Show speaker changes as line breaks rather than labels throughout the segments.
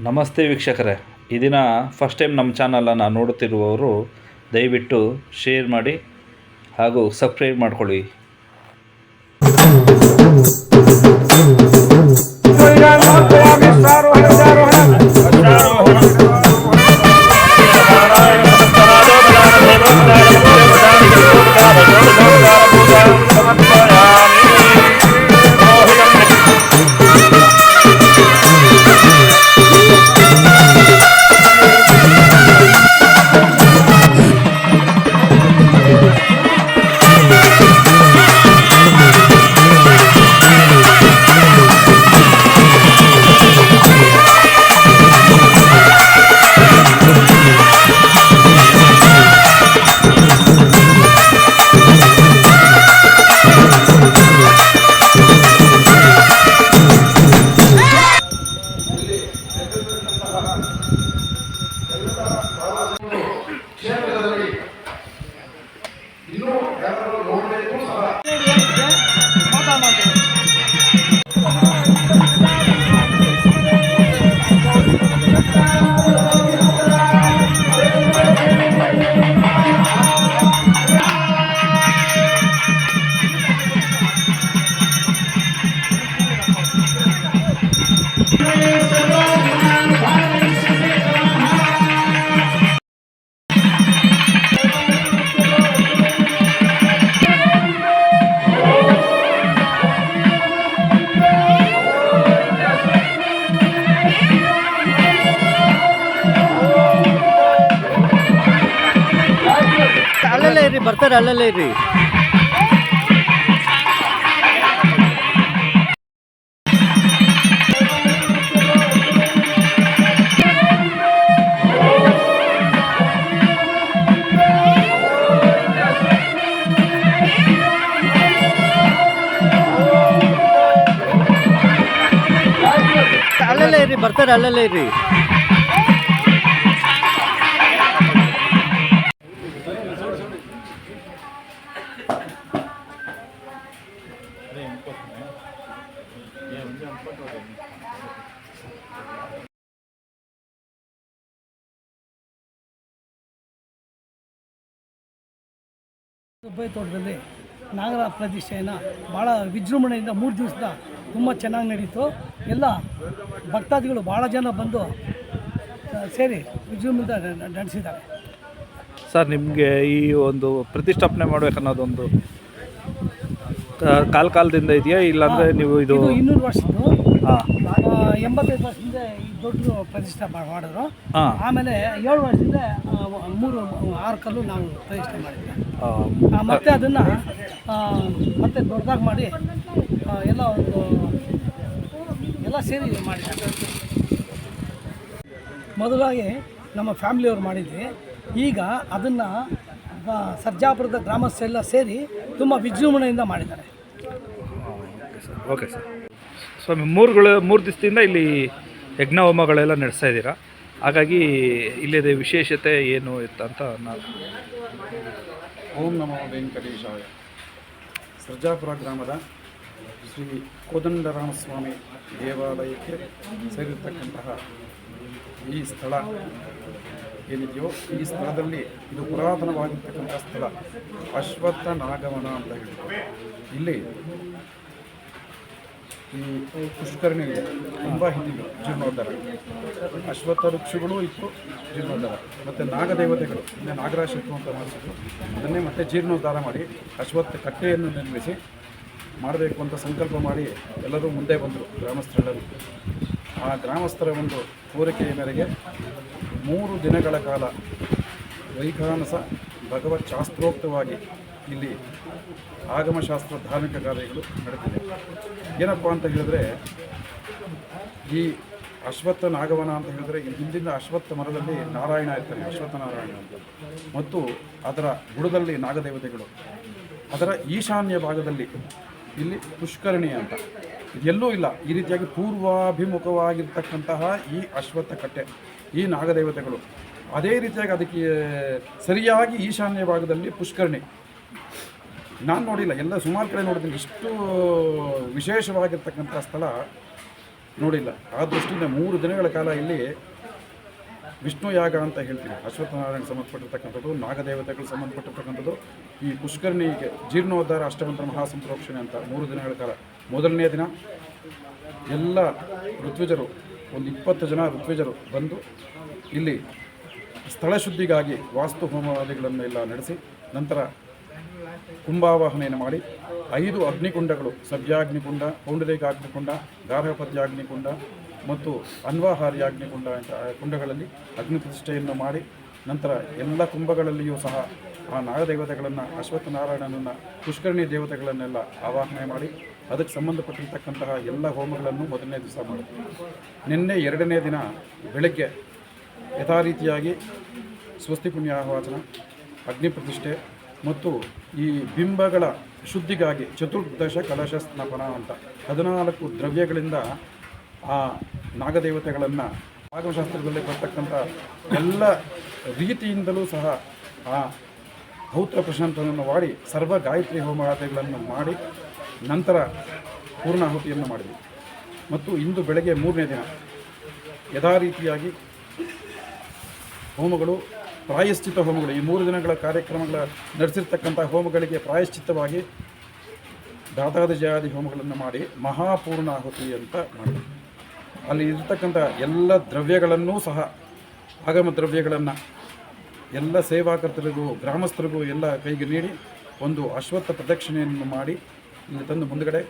ನಮಸ್ತೆ ವೀಕ್ಷಕರೇ. ಈ ದಿನ ಫಸ್ಟ್ ಟೈಮ್ ನಮ್ಮ ಚಾನಲನ್ನು ನೋಡುತ್ತಿರುವವರು ದಯವಿಟ್ಟು ಶೇರ್ ಮಾಡಿ ಹಾಗೂ ಸಬ್ಸ್ಕ್ರೈಬ್ ಮಾಡ್ಕೊಳ್ಳಿ.
ಅಲ್ಲಲ್ಲೇ ಇರ್ರಿ ಬರ್ತಾರೆ ಅಲ್ಲಲ್ಲೇ ಇರ್ರಿ ಅಲ್ಲಲ್ಲೇ ಇರ್ರಿ ಬರ್ತಾರೆ ಅಲ್ಲಲ್ಲೇ ಇರ್ರಿ
ದುಬ್ಬೈ ತೋಟದಲ್ಲಿ ನಾಗರ ಪ್ರತಿಷ್ಠೆಯನ್ನ ಭಾಳ ವಿಜೃಂಭಣೆಯಿಂದ ಮೂರು ದಿವಸದ ತುಂಬ ಚೆನ್ನಾಗಿ ನಡೀತು. ಎಲ್ಲ ಭಕ್ತಾದಿಗಳು ಭಾಳ ಜನ ಬಂದು ಸೇರಿ ವಿಜೃಂಭಣೆಯಿಂದ ನಡೆಸಿದ್ದಾರೆ.
ಸರ್ ನಿಮಗೆ ಈ ಒಂದು ಪ್ರತಿಷ್ಠಾಪನೆ ಮಾಡಬೇಕನ್ನೋದೊಂದು ಕಾಲ ಕಾಲದಿಂದ ಇದೆಯಾ? ಇಲ್ಲಾಂದರೆ ನೀವು ಇದು
ಇನ್ನೂರು ವರ್ಷದ್ದು. ಎಂಬತ್ತೈದು ವರ್ಷದಿಂದ ಈ ದೊಡ್ಡ ಪ್ರತಿಷ್ಠೆ ಮಾಡಿದ್ರು. ಆಮೇಲೆ ಏಳು ವರ್ಷದಿಂದ ಮೂರು ಆರು ಕಲ್ಲು ನಾವು ಪ್ರತಿಷ್ಠೆ ಮಾಡಿದ್ವಿ. ಮತ್ತೆ ಅದನ್ನು ಮತ್ತೆ ದೊಡ್ಡದಾಗಿ ಮಾಡಿ ಎಲ್ಲ ಒಂದು ಎಲ್ಲ ಸೇರಿ ಮಾಡಿದ್ದಾರೆ. ಮೊದಲಾಗಿ ನಮ್ಮ ಫ್ಯಾಮಿಲಿಯವ್ರು ಮಾಡಿದ್ವಿ. ಈಗ ಅದನ್ನು ಸರ್ಜಾಪುರದ ಗ್ರಾಮಸ್ಥರೆಲ್ಲ ಸೇರಿ ತುಂಬ ವಿಜೃಂಭಣೆಯಿಂದ ಮಾಡಿದ್ದಾರೆ.
Okay sir. ಸ್ವಾಮಿ, ಮೂರುಗಳು, ಮೂರು ದಿವಸದಿಂದ ಇಲ್ಲಿ ಯಜ್ಞ ಹೋಮಗಳೆಲ್ಲ ನಡೆಸ್ತಾ ಇದ್ದೀರಾ? ಹಾಗಾಗಿ ಇಲ್ಲಿದೆ ವಿಶೇಷತೆ ಏನು ಇತ್ತಂತ ನಾನು
ಓಂ ನಮೋ ವೆಂಕಟೇಶಾಯ. ಸರ್ಜಾಪುರ ಗ್ರಾಮದ ಶ್ರೀ ಕೋದಂಡರಾಮಸ್ವಾಮಿ ದೇವಾಲಯಕ್ಕೆ ಸೇರಿರ್ತಕ್ಕಂತಹ ಈ ಸ್ಥಳ ಏನಿದೆಯೋ, ಈ ಸ್ಥಳದಲ್ಲಿ ಇದು ಪುರಾತನವಾಗಿರ್ತಕ್ಕಂಥ ಸ್ಥಳ ಅಶ್ವತ್ಥ ನಾಗವನ ಅಂತ ಹೇಳ್ತಾರೆ. ಇಲ್ಲಿ ಈ ಪುಷ್ಕರಣಿ ತುಂಬ ಹಿಂದಿದೆ, ಜೀರ್ಣೋದ್ಧಾರ. ಅಶ್ವತ್ಥ ವೃಕ್ಷಗಳು ಇತ್ತು, ಜೀರ್ಣೋದ್ಧಾರ. ಮತ್ತು ನಾಗದೇವತೆಗಳು ಅಂದರೆ ನಾಗರಾಜ ಅಂತ ಮಾಡಿಸಿದ್ರು. ಅದನ್ನೇ ಮತ್ತೆ ಜೀರ್ಣೋದ್ಧಾರ ಮಾಡಿ, ಅಶ್ವತ್ಥ ಕಟ್ಟೆಯನ್ನು ನಿರ್ಮಿಸಿ ಮಾಡಬೇಕು ಅಂತ ಸಂಕಲ್ಪ ಮಾಡಿ ಎಲ್ಲರೂ ಮುಂದೆ ಬಂದರು ಗ್ರಾಮಸ್ಥರೆಲ್ಲರೂ. ಆ ಗ್ರಾಮಸ್ಥರ ಒಂದು ಕೋರಿಕೆಯ ಮೇರೆಗೆ ಮೂರು ದಿನಗಳ ಕಾಲ ವೈಖಾನಸ ಭಗವತ್ ಶಾಸ್ತ್ರೋಕ್ತವಾಗಿ ಇಲ್ಲಿ ಆಗಮಶಾಸ್ತ್ರ ಧಾರ್ಮಿಕ ಕಾರ್ಯಗಳು ನಡೆದಿದೆ. ಏನಪ್ಪ ಅಂತ ಹೇಳಿದ್ರೆ, ಈ ಅಶ್ವತ್ಥ ನಾಗವನ ಅಂತ ಹೇಳಿದ್ರೆ ಹಿಂದಿನ ಅಶ್ವತ್ಥ ಮರದಲ್ಲಿ ನಾರಾಯಣ ಇರ್ತಾನೆ ಅಶ್ವತ್ಥ ನಾರಾಯಣ ಅಂತ. ಮತ್ತು ಅದರ ಬುಡದಲ್ಲಿ ನಾಗದೇವತೆಗಳು. ಅದರ ಈಶಾನ್ಯ ಭಾಗದಲ್ಲಿ ಇಲ್ಲಿ ಪುಷ್ಕರಣಿ ಅಂತ. ಎಲ್ಲೂ ಇಲ್ಲ. ಈ ರೀತಿಯಾಗಿ ಪೂರ್ವಾಭಿಮುಖವಾಗಿರ್ತಕ್ಕಂತಹ ಈ ಅಶ್ವತ್ಥ ಕಟ್ಟೆ, ಈ ನಾಗದೇವತೆಗಳು. ಅದೇ ರೀತಿಯಾಗಿ ಅದಕ್ಕೆ ಸರಿಯಾಗಿ ಈಶಾನ್ಯ ಭಾಗದಲ್ಲಿ ಪುಷ್ಕರಣಿ. ನಾನು ನೋಡಿಲ್ಲ, ಎಲ್ಲ ಸುಮಾರು ಕಡೆ ನೋಡಿದ್ದೀನಿ. ಇಷ್ಟು ವಿಶೇಷವಾಗಿರ್ತಕ್ಕಂಥ ಸ್ಥಳ ನೋಡಿಲ್ಲ. ಆ ದೃಷ್ಟಿಯಿಂದ ಮೂರು ದಿನಗಳ ಕಾಲ ಇಲ್ಲಿ ವಿಷ್ಣು ಯಾಗ ಅಂತ ಹೇಳ್ತೀವಿ. ಅಶ್ವತ್ಥನಾರಾಯಣ ಸಂಬಂಧಪಟ್ಟಿರ್ತಕ್ಕಂಥದ್ದು, ನಾಗದೇವತೆಗಳು ಸಂಬಂಧಪಟ್ಟಿರ್ತಕ್ಕಂಥದ್ದು, ಈ ಪುಷ್ಕರಣಿಗೆ ಜೀರ್ಣೋದ್ಧಾರ ಅಷ್ಟಮಂತ್ರ ಮಹಾಸಂಪ್ರೋಕ್ಷಣೆ ಅಂತ ಮೂರು ದಿನಗಳ ಕಾಲ. ಮೊದಲನೇ ದಿನ ಎಲ್ಲ ಋತ್ವಿಜರು, ಒಂದು ಇಪ್ಪತ್ತು ಜನ ಋತ್ವಿಜರು ಬಂದು ಇಲ್ಲಿ ಸ್ಥಳ ಶುದ್ಧಿಗಾಗಿ ವಾಸ್ತು ಹೋಮವಾದಿಗಳನ್ನೆಲ್ಲ ನಡೆಸಿ, ನಂತರ ಕುಂಭಾವಾಹನೆಯನ್ನು ಮಾಡಿ ಐದು ಅಗ್ನಿಕುಂಡಗಳು ಸಭ್ಯಾಗ್ನಿಕುಂಡ ಗಾರ್ಹಪತಿ ಅಗ್ನಿಕುಂಡ ಮತ್ತು ಅನ್ವಾಹಾರ್ಯಾಗ್ನಿಕುಂಡ ಅಂತ ಕುಂಡಗಳಲ್ಲಿ ಅಗ್ನಿ ಪ್ರತಿಷ್ಠೆಯನ್ನು ಮಾಡಿ ನಂತರ ಎಲ್ಲ ಕುಂಭಗಳಲ್ಲಿಯೂ ಸಹ ಆ ನಾಗದೇವತೆಗಳನ್ನು, ಅಶ್ವತ್ಥನಾರಾಯಣನನ್ನು, ಪುಷ್ಕರಣಿ ದೇವತೆಗಳನ್ನೆಲ್ಲ ಆವಾಹನೆ ಮಾಡಿ ಅದಕ್ಕೆ ಸಂಬಂಧಪಟ್ಟಿರ್ತಕ್ಕಂತಹ ಎಲ್ಲ ಹೋಮಗಳನ್ನು ಮೊದಲನೇ ದಿವಸ ಮಾಡಿದ್ವಿ ನಿನ್ನೆ ಎರಡನೇ ದಿನ ಬೆಳಗ್ಗೆ ಯಥಾರೀತಿಯಾಗಿ ಸ್ವಸ್ತಿ ಪುಣ್ಯ ಆಹ್ವಾಚನ ಅಗ್ನಿ ಪ್ರತಿಷ್ಠೆ ಮತ್ತು ಈ ಬಿಂಬಗಳ ಶುದ್ಧಿಗಾಗಿ ಚತುರ್ದಶ ಕಲಶ ಸ್ನಾಪನ ಅಂತ ಹದಿನಾಲ್ಕು ದ್ರವ್ಯಗಳಿಂದ ಆ ನಾಗದೇವತೆಗಳನ್ನು ಆಗಮಶಾಸ್ತ್ರದಲ್ಲಿ ಬರ್ತಕ್ಕಂಥ ಎಲ್ಲ ರೀತಿಯಿಂದಲೂ ಸಹ ಆ ಹೌತ್ರ ಪ್ರಶಾಂತನನ್ನು ಮಾಡಿ ಸರ್ವ ಗಾಯತ್ರಿ ಹೋಮಾತೆಗಳನ್ನು ಮಾಡಿ ನಂತರ ಪೂರ್ಣಾಹುತಿಯನ್ನು ಮಾಡಿದ್ವಿ. ಮತ್ತು ಇಂದು ಬೆಳಗ್ಗೆ ಮೂರನೇ ದಿನ ಯಥಾ ರೀತಿಯಾಗಿ ಹೋಮಗಳು ಪ್ರಾಯಶ್ಚಿತ್ತ ಹೋಮಗಳು ಈ ಮೂರು ದಿನಗಳ ಕಾರ್ಯಕ್ರಮಗಳ ನಡೆಸಿರ್ತಕ್ಕಂಥ ಹೋಮಗಳಿಗೆ ಪ್ರಾಯಶ್ಚಿತ್ತವಾಗಿ ದಾತಾದ ಜಯಾದಿ ಹೋಮಗಳನ್ನು ಮಾಡಿ ಮಹಾಪೂರ್ಣ ಆಹುತಿ ಅಂತ ಮಾಡಿದ್ವಿ ಅಲ್ಲಿ ಇರತಕ್ಕಂಥ ಎಲ್ಲ ದ್ರವ್ಯಗಳನ್ನೂ ಸಹ, ಆಗಮ ದ್ರವ್ಯಗಳನ್ನು ಎಲ್ಲ ಸೇವಾಕರ್ತರಿಗೂ, ಗ್ರಾಮಸ್ಥರಿಗೂ ಎಲ್ಲ ಕೈಗೆ ನೀಡಿ ಒಂದು ಅಶ್ವತ್ಥ ಪ್ರದಕ್ಷಿಣೆಯನ್ನು ಮಾಡಿ ಇಲ್ಲಿ ತಂದು ಮುಂದುಗಡೆ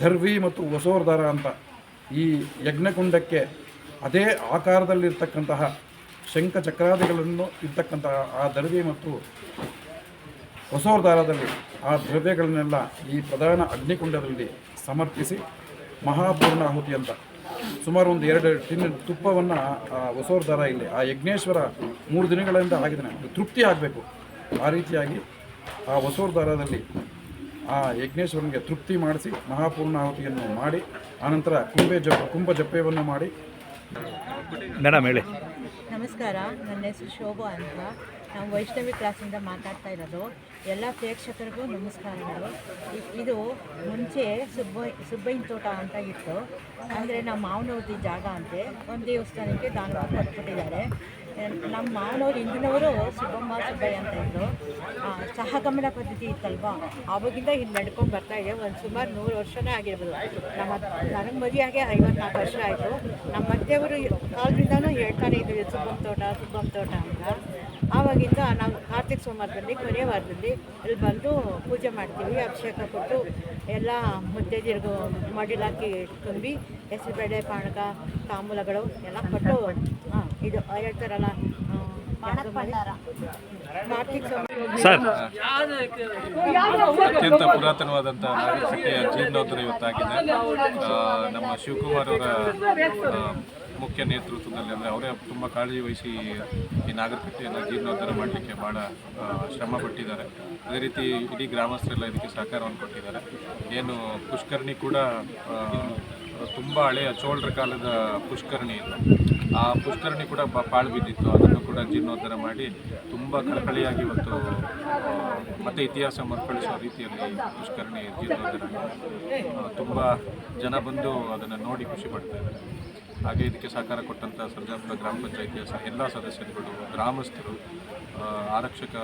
ಧರ್ವಿ ಮತ್ತು ವಸೋರ್ಧಾರ ಅಂತ ಈ ಯಜ್ಞಕುಂಡಕ್ಕೆ ಅದೇ ಆಕಾರದಲ್ಲಿರ್ತಕ್ಕಂತಹ ಶಂಖ ಚಕ್ರಾದಿಗಳನ್ನು ಇರ್ತಕ್ಕಂಥ ಆ ದರ್ವೆ ಮತ್ತು ಹೊಸೋರ್ದಾರದಲ್ಲಿ ಆ ದ್ರವ್ಯಗಳನ್ನೆಲ್ಲ ಈ ಪ್ರಧಾನ ಅಗ್ನಿಕುಂಡದಲ್ಲಿ ಸಮರ್ಪಿಸಿ ಮಹಾಪೂರ್ಣಾಹುತಿ ಅಂತ. ಸುಮಾರು ಒಂದು ಎರಡು ಟಿನ್ ತುಪ್ಪವನ್ನು ಆ ಹೊಸೋರ್ದಾರ ಇಲ್ಲಿ, ಆ ಯಜ್ಞೇಶ್ವರ ಮೂರು ದಿನಗಳಿಂದ ಆಗಿದ್ದಾನೆ. ತೃಪ್ತಿ ಆಗಬೇಕು. ಆ ರೀತಿಯಾಗಿ ಆ ಹೊಸೋರ್ದಾರದಲ್ಲಿ ಆ ಯಜ್ಞೇಶ್ವರನಿಗೆ ತೃಪ್ತಿ ಮಾಡಿಸಿ ಮಹಾಪೂರ್ಣ ಆಹುತಿಯನ್ನು ಮಾಡಿ, ಆನಂತರ ಕುಂಬೆ ಜಪ ಕುಂಭ ಜಪ್ಪೆಯನ್ನು ಮಾಡಿ.
ಮೇಡಮ್ ಹೇಳಿ.
ನಮಸ್ಕಾರ, ನನ್ನ ಹೆಸರು ಶೋಭಾ ಅಂತ. ನಾವು ವೈಷ್ಣವಿ ಕ್ಲಾಸಿಂದ ಮಾತಾಡ್ತಾ ಇರೋದು. ಎಲ್ಲ ಪ್ರೇಕ್ಷಕರಿಗೂ ನಮಸ್ಕಾರಗಳು. ಇದು ಮುಂಚೆ ಸುಬ್ಬ ಸುಬ್ಬಯ್ಯನ ತೋಟ ಅಂತ ಇತ್ತು. ಅಂದರೆ ನಮ್ಮ ಮಾವನವ್ರದ್ದು ಜಾಗ ಅಂತೆ. ಒಂದು ದೇವಸ್ಥಾನಕ್ಕೆ ದಾನವಾಗಿ ಕೊಟ್ಬಿಟ್ಟಿದ್ದಾರೆ ನಮ್ಮ ಮಾವನವ್ರು ಹಿಂದಿನವರು ಸುಬ್ಬಮ್ಮ ಸುಬ್ಬಯ್ಯ ಅಂತ ಇದ್ದರು ಸಹಗಮನ ಪದ್ಧತಿ ಇತ್ತಲ್ವಾ? ಆವಾಗಿಂದ ಇಲ್ಲಿ ನಡ್ಕೊಂಡು ಬರ್ತಾ ಇದೆ. ಒಂದು ಸುಮಾರು ನೂರು ವರ್ಷನೇ ಆಗಿರ್ಬೋದು. ನಮ್ಮ ನನಗೆ ಮದುವೆಯಾಗೆ ಐವತ್ನಾಲ್ಕು ವರ್ಷ ಆಯಿತು. ನಮ್ಮ ಅತ್ತೆಯವರು ಕಾಲದಿಂದನೂ ಹೇಳ್ತಾನೆ ಇದ್ದೀವಿ ಸುಬ್ಬಮ್ಮ ತೋಟ ಸುಬ್ಬಮ್ಮ ತೋಟ ಅಂತ. ಆವಾಗಿಂದ ನಾವು ಕಾರ್ತಿಕ್ ಸೋಮವಾರದಲ್ಲಿ ಕೊನೆಯ ವಾರದಲ್ಲಿ ಇಲ್ಲಿ ಬಂದು ಪೂಜೆ ಮಾಡ್ತೀವಿ, ಅಭಿಷೇಕ ಕೊಟ್ಟು ಎಲ್ಲ ಮುದ್ದೆ ಜೀರಿಗೆ ಮಡಿಲಾಕಿ ತುಂಬಿ, ಹೆಸರುಬೇಳೆ, ಪಾನಕ, ತಾಂಬೂಲಗಳು ಎಲ್ಲ ಕೊಟ್ಟು ಹೇಳ್ತಾರಲ್ಲ
ಸರ್.
ಅತ್ಯಂತ ಪುರಾತನವಾದಂಥ ನಾಗರಿಕತೆಯ ಜೀರ್ಣೋದ್ಧರ ಇವತ್ತಾಗಿದೆ. ನಮ್ಮ ಶಿವಕುಮಾರ್ ಅವರ ಮುಖ್ಯ ನೇತೃತ್ವದಲ್ಲಿ ಅಂದರೆ ಅವರೇ ತುಂಬ ಕಾಳಜಿ ವಹಿಸಿ ಈ ನಾಗರಿಕತೆಯನ್ನು ಜೀರ್ಣೋದ್ಧಾರ ಮಾಡಲಿಕ್ಕೆ ಭಾಳ ಶ್ರಮ ಪಟ್ಟಿದ್ದಾರೆ. ಅದೇ ರೀತಿ ಇಡೀ ಗ್ರಾಮಸ್ಥರೆಲ್ಲ ಇದಕ್ಕೆ ಸಹಕಾರವನ್ನು ಕೊಟ್ಟಿದ್ದಾರೆ. ಏನು ಪುಷ್ಕರಣಿ ಕೂಡ ತುಂಬ ಹಳೆಯ ಚೋಳರ ಕಾಲದ ಪುಷ್ಕರಣಿ ಇದು. ಆ ಪುಷ್ಕರಣಿ ಕೂಡ ಪಾಳು ಬಿದ್ದಿತ್ತು. ಅದನ್ನು ಕೂಡ ಜೀರ್ಣೋದ್ಧಾರ ಮಾಡಿ ತುಂಬ ಕಳಕಳಿಯಾಗಿ ಇವತ್ತು ಮತ್ತೆ ಇತಿಹಾಸ ಮರುಕಳಿಸುವ ರೀತಿಯಲ್ಲಿ ಪುಷ್ಕರಣಿ ಜೀರ್ಣೋದ್ಧಾರ ತುಂಬ ಜನ ಬಂದು ಅದನ್ನು ನೋಡಿ ಖುಷಿ ಪಡ್ತಾ ಇದ್ದಾರೆ. ಹಾಗೆ ಇದಕ್ಕೆ ಸಹಕಾರ ಕೊಟ್ಟಂಥ ಸರ್ಜಾಪುರ ಗ್ರಾಮ ಪಂಚಾಯಿತಿಯ ಸಹ ಎಲ್ಲ ಸದಸ್ಯರುಗಳು, ಗ್ರಾಮಸ್ಥರು ಆರಕ್ಷಕ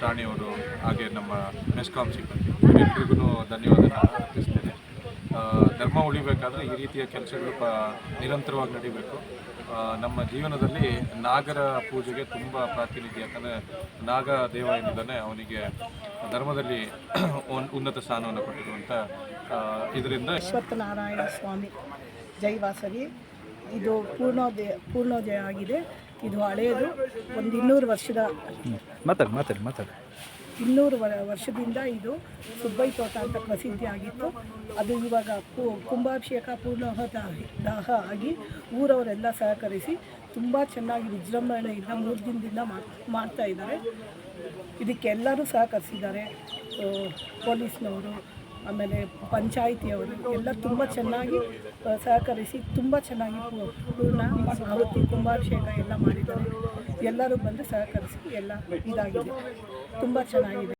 ಠಾಣೆಯವರು, ಹಾಗೆ ನಮ್ಮ ಮೆಸ್ಕಾಂ ಸಿಬ್ಬಂದಿ ಎಲ್ರಿಗೂ ಧನ್ಯವಾದ ಅರ್ಪಿಸ್ತೇನೆ. ಧರ್ಮ ಉಳಿಬೇಕಾದ್ರೆ ಈ ರೀತಿಯ ಕೆಲಸಗಳು ಪ ನಿರಂತರವಾಗಿ ನಡಿಬೇಕು. ನಮ್ಮ ಜೀವನದಲ್ಲಿ ನಾಗರ ಪೂಜೆಗೆ ತುಂಬ ಪ್ರಾತಿನಿಧ್ಯ. ಯಾಕಂದರೆ ನಾಗ ದೇವ ಏನಿದ್ದಾನೆ ಅವನಿಗೆ ಧರ್ಮದಲ್ಲಿ ಉನ್- ಉನ್ನತ ಸ್ಥಾನವನ್ನು ಕೊಟ್ಟಿರುವಂಥ ಇದರಿಂದ
ಅಶ್ವತ್ಥನಾರಾಯಣ ಸ್ವಾಮಿ. ಜೈವಾಸವಿ ಇದು ಪೂರ್ಣೋದಯ ಪೂರ್ಣೋದಯ ಆಗಿದೆ. ಇದು ಹಳೆಯದು. ಒಂದು ಇನ್ನೂರು ವರ್ಷದ
ಮಾತಾಡಿ ಮಾತಾಡಿ ಮಾತಾಡಿ.
ಇನ್ನೂರು ವರ ವರ್ಷದಿಂದ ಇದು ಸುಬ್ಬೈ ತೋಟ ಅಂತ ಪ್ರಸಿದ್ಧಿ ಆಗಿತ್ತು. ಅದು ಇವಾಗ ಕುಂಭಾಭಿಷೇಕ ಪೂರ್ಣ ದಾಹ ಆಗಿ ಊರವರೆಲ್ಲ ಸಹಕರಿಸಿ ತುಂಬ ಚೆನ್ನಾಗಿ ವಿಜೃಂಭಣೆಯಿಂದ ಮೂರು ದಿನದಿಂದ ಮಾಡ್- ಮಾಡ್ತಾ ಇದ್ದಾರೆ. ಇದಕ್ಕೆಲ್ಲರೂ ಸಹಕರಿಸಿದ್ದಾರೆ. ಪೊಲೀಸ್ನವರು ಆಮೇಲೆ ಪಂಚಾಯಿತಿಯವರು ಎಲ್ಲ ತುಂಬ ಚೆನ್ನಾಗಿ ಸಹಕರಿಸಿ ತುಂಬ ಚೆನ್ನಾಗಿ ಪೂರ್ಣ ಆವತ್ತಿ, ಕುಂಭಾಭಿಷೇಕ ಎಲ್ಲ ಮಾಡಿದ್ದಾರೆ. ಎಲ್ಲರೂ ಬಂದು ಸಹಕರಿಸಿ ಎಲ್ಲ ಇದಾಗಿದೆ. ತುಂಬ ಚೆನ್ನಾಗಿದೆ.